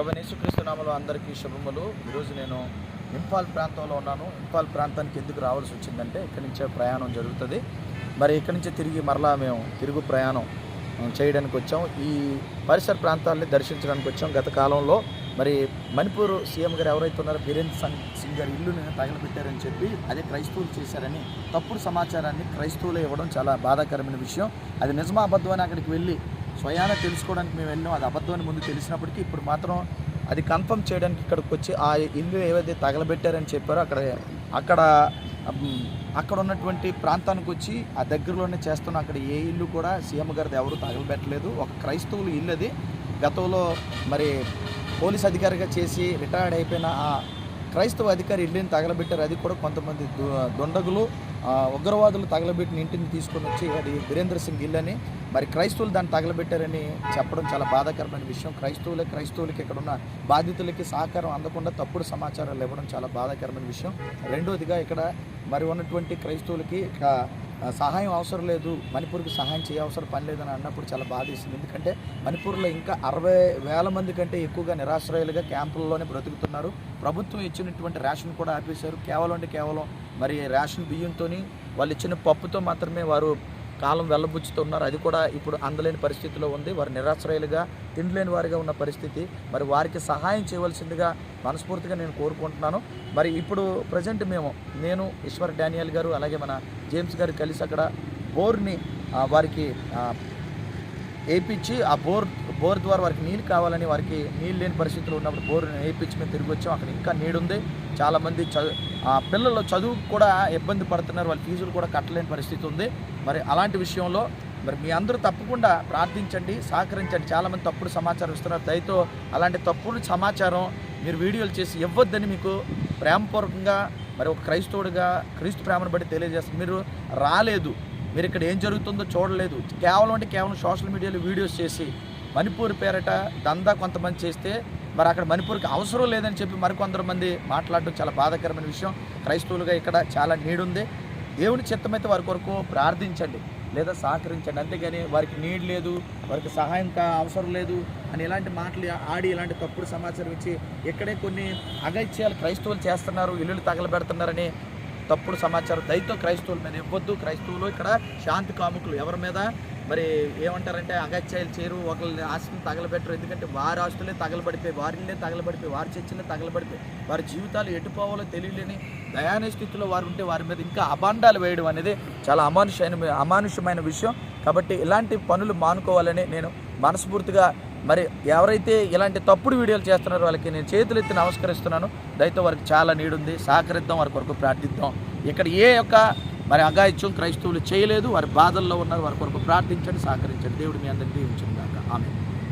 ప్రభు యేసుక్రీస్తు నామలో అందరికీ శుభములు. ఈరోజు నేను ఇంఫాల్ ప్రాంతంలో ఉన్నాను. ఇంఫాల్ ప్రాంతానికి ఎందుకు రావాల్సి వచ్చిందంటే ఇక్కడి నుంచే ప్రయాణం జరుగుతుంది. మరి ఇక్కడి నుంచి తిరిగి మరలా మేము తిరుగు ప్రయాణం చేయడానికి వచ్చాం. ఈ పరిసర ప్రాంతాలని దర్శించడానికి వచ్చాం గత కాలంలో. మరి మణిపూర్ సీఎం గారు ఎవరైతే ఉన్నారో బీరేంద్ర సింగ్ సింగ్ గారి ఇల్లుని తగలబెట్టారని చెప్పి అదే క్రైస్తవులు చేశారని తప్పుడు సమాచారాన్ని క్రైస్తవులు ఇవ్వడం చాలా బాధాకరమైన విషయం. అది నిజమా అబద్ధం అని అక్కడికి వెళ్ళి స్వయాన తెలుసుకోవడానికి మేము వెళ్ళాం అది అబద్ధం అని ముందు తెలిసినప్పటికీ ఇప్పుడు మాత్రం అది కన్ఫర్మ్ చేయడానికి ఇక్కడికి వచ్చి ఆ ఇల్లు ఏవైతే తగలబెట్టారని చెప్పారో అక్కడ అక్కడ అక్కడ ఉన్నటువంటి ప్రాంతానికి వచ్చి ఆ దగ్గరలోనే చేస్తున్న అక్కడ ఏ ఇల్లు కూడా సీఎం గారిది ఎవరు తగలబెట్టలేదు. ఒక క్రైస్తవులు ఇల్లు అది. గతంలో మరి పోలీస్ అధికారిగా చేసి రిటైర్డ్ అయిపోయిన ఆ క్రైస్తవ అధికారి ఇల్లుని తగలబెట్టారు. అది కూడా కొంతమంది దు- దుండగులు ఉగ్రవాదులు తగలబెట్టిన ఇంటిని తీసుకొని వచ్చి అది వీరేంద్ర సింగ్ ఇల్లు అని మరి క్రైస్తవులు దాన్ని తగలబెట్టారని చెప్పడం చాలా బాధాకరమైన విషయం. క్రైస్తవులే క్రైస్తవులకి ఇక్కడ ఉన్న బాధితులకి సహకారం అందకుండా తప్పుడు సమాచారాలు ఇవ్వడం చాలా బాధాకరమైన విషయం. రెండోదిగా ఇక్కడ మరి ఉన్నటువంటి క్రైస్తవులకి సహాయం అవసరం లేదు మణిపూర్కి సహాయం చేయవసరం పని లేదని అన్నప్పుడు చాలా బాధేసింది. ఎందుకంటే మణిపూర్లో ఇంకా అరవై వేల మంది కంటే ఎక్కువగా నిరాశ్రయాలుగా క్యాంపుల్లోనే బ్రతుకుతున్నారు. ప్రభుత్వం ఇచ్చినటువంటి రేషన్ కూడా ఆపేశారు. కేవలం అంటే కేవలం మరి రేషన్ బియ్యంతో వాళ్ళు ఇచ్చిన పప్పుతో మాత్రమే వారు కాలం వెళ్ళబుచ్చుతున్నారు. అది కూడా ఇప్పుడు అందలేని పరిస్థితిలో ఉంది. వారు నిరాశ్రయులుగా తిండిలేని వారిగా ఉన్న పరిస్థితి. మరి వారికి సహాయం చేయవలసిందిగా మనస్ఫూర్తిగా నేను కోరుకుంటున్నాను. మరి ఇప్పుడు ప్రజెంట్ మేము నేను ఈశ్వర్ డానియల్ గారు అలాగే మన జేమ్స్ గారు కలిసి అక్కడ బోర్ని వారికి వేయించి ఆ బోర్ బోర్ ద్వారా వారికి నీళ్ళు కావాలని వారికి నీళ్ళు లేని పరిస్థితులు ఉన్నప్పుడు బోర్ వేయించి మేము తిరిగి వచ్చాం. అక్కడ ఇంకా నీడుంది. చాలామంది చదువు ఆ పిల్లలు చదువు కూడా ఇబ్బంది పడుతున్నారు. వాళ్ళ ఫీజులు కూడా కట్టలేని పరిస్థితి ఉంది. మరి అలాంటి విషయంలో మరి మీ అందరూ తప్పకుండా ప్రార్థించండి సహకరించండి. చాలామంది తప్పుడు సమాచారం ఇస్తున్నారు. దయతో అలాంటి తప్పుడు సమాచారం మీరు వీడియోలు చేసి ఇవ్వద్దని మీకు ప్రేమపూర్వకంగా మరి ఒక క్రైస్తవుడిగా క్రీస్తు ప్రేమను బట్టి తెలియజేస్తారు మీరు రాలేదు. మీరు ఇక్కడ ఏం జరుగుతుందో చూడలేదు. కేవలం అంటే కేవలం సోషల్ మీడియాలో వీడియోస్ చేసి మణిపూర్ పేరట దందా కొంతమంది చేస్తే మరి అక్కడ మణిపూర్కి అవసరం లేదని చెప్పి మరికొందరు మాట్లాడడం చాలా బాధాకరమైన విషయం. క్రైస్తవులుగా ఇక్కడ చాలా నీడుంది. దేవుని చిత్తమైతే వారి కొరకు ప్రార్థించండి లేదా సహకరించండి. అంతేగాని వారికి నీడ్ లేదు వారికి సహాయం అవసరం లేదు అని ఇలాంటి మాటలు ఆడి ఇలాంటి తప్పుడు సమాచారం ఇచ్చి ఇక్కడే కొన్ని అగైత్యాలు క్రైస్తవులు చేస్తున్నారు ఇల్లులు తగలబెడుతున్నారని తప్పుడు సమాచారం దయతో క్రైస్తవుల మీద ఇవ్వద్దు. క్రైస్తవులు ఇక్కడ శాంతి కాముకులు. ఎవరి మీద? మరి ఏమంటారంటే అగత్యాలు చేరు ఒకళ్ళని ఆస్తులు తగలబెట్టరు. ఎందుకంటే వారి ఆస్తులే తగలబడిపోయి వారిని తగలబడిపోయి వారి చర్చలే తగలబడిపోయి వారి జీవితాలు ఎటుపోవాలో తెలియలేని దయాన స్థితిలో వారు ఉంటే వారి మీద ఇంకా అబాండాలు వేయడం అనేది చాలా అమానుషమైన అమానుషమైన విషయం. కాబట్టి ఇలాంటి పనులు మానుకోవాలని నేను మనస్ఫూర్తిగా మరి ఎవరైతే ఇలాంటి తప్పుడు వీడియోలు చేస్తున్నారో వాళ్ళకి నేను చేతులెత్తి నమస్కరిస్తున్నాను. దయతో వారికి చాలా నీడుంది. సహకరిద్దాం వారి కొరకు ప్రార్థిద్దాం. ఇక్కడ ఏ యొక్క మరి అగాయిత్యం క్రైస్తవులు చేయలేదు. వారి బాధల్లో ఉన్నారు. వారి కొరకు ప్రార్థించండి సహకరించండి. దేవుడు మీ అందరికీ ఉంచింది ఆమె